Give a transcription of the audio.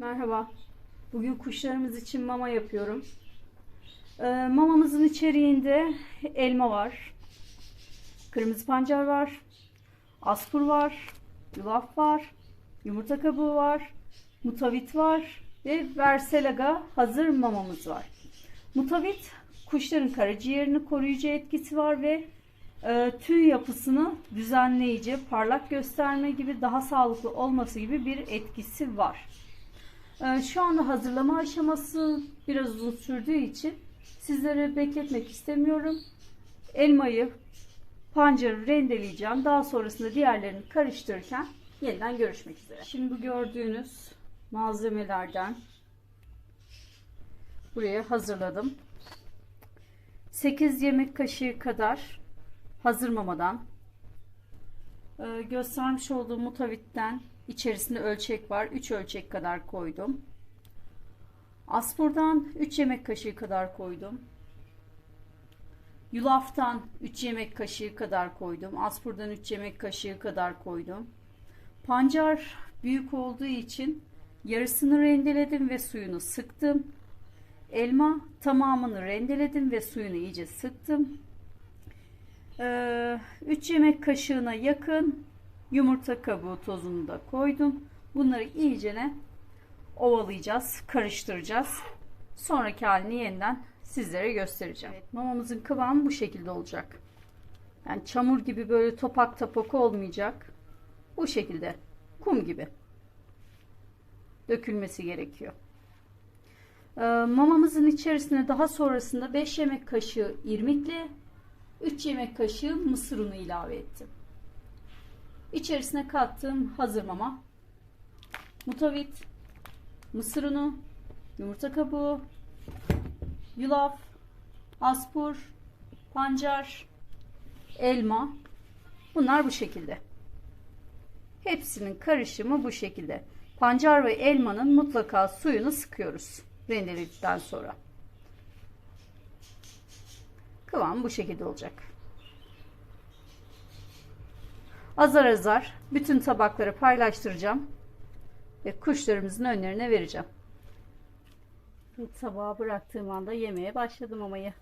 Merhaba. Bugün kuşlarımız için mama yapıyorum. Ee, mamamızın içeriğinde elma var. Kırmızı pancar var. Aspur var. Yulaf var. Yumurta kabuğu var. Mutavit var. Ve Verselaga hazır mamamız var. Mutavit kuşların karaciğerini koruyucu etkisi var ve e, tüy yapısını düzenleyici, parlak gösterme gibi daha sağlıklı olması gibi bir etkisi var. Ee, Şu anda hazırlama aşaması biraz uzun sürdüğü için sizlere bekletmek istemiyorum. Elmayı, pancarı rendeleyeceğim. Daha sonrasında diğerlerini karıştırırken yeniden görüşmek üzere. Şimdi bu gördüğünüz malzemelerden buraya hazırladım. 8 yemek kaşığı kadar hazır mamadan ee, göstermiş olduğum mutavitten içerisinde ölçek var. 3 ölçek kadar koydum. Aspurdan 3 yemek kaşığı kadar koydum. Yulaftan 3 yemek kaşığı kadar koydum. Aspurdan 3 yemek kaşığı kadar koydum. Pancar büyük olduğu için yarısını rendeledim ve suyunu sıktım. Elma tamamını rendeledim ve suyunu iyice sıktım. 3 yemek kaşığına yakın yumurta kabuğu tozunu da koydum. Bunları iyicene ovalayacağız, karıştıracağız. Sonraki halini yeniden sizlere göstereceğim. Evet, mamamızın kıvamı bu şekilde olacak. Yani çamur gibi böyle topak topak olmayacak. Bu şekilde kum gibi dökülmesi gerekiyor. Ee, mamamızın içerisine daha sonrasında 5 yemek kaşığı irmikle 3 yemek kaşığı mısır unu ilave ettim. İçerisine kattığım hazır mama, mutavit, mısır unu, yumurta kabuğu, yulaf, aspur, pancar, elma. Bunlar bu şekilde. Hepsinin karışımı bu şekilde. Pancar ve elmanın mutlaka suyunu sıkıyoruz rendeledikten sonra. Kıvam bu şekilde olacak. Azar azar bütün tabakları paylaştıracağım ve kuşlarımızın önlerine vereceğim. Tabağa bıraktığım anda yemeye başladım amayı.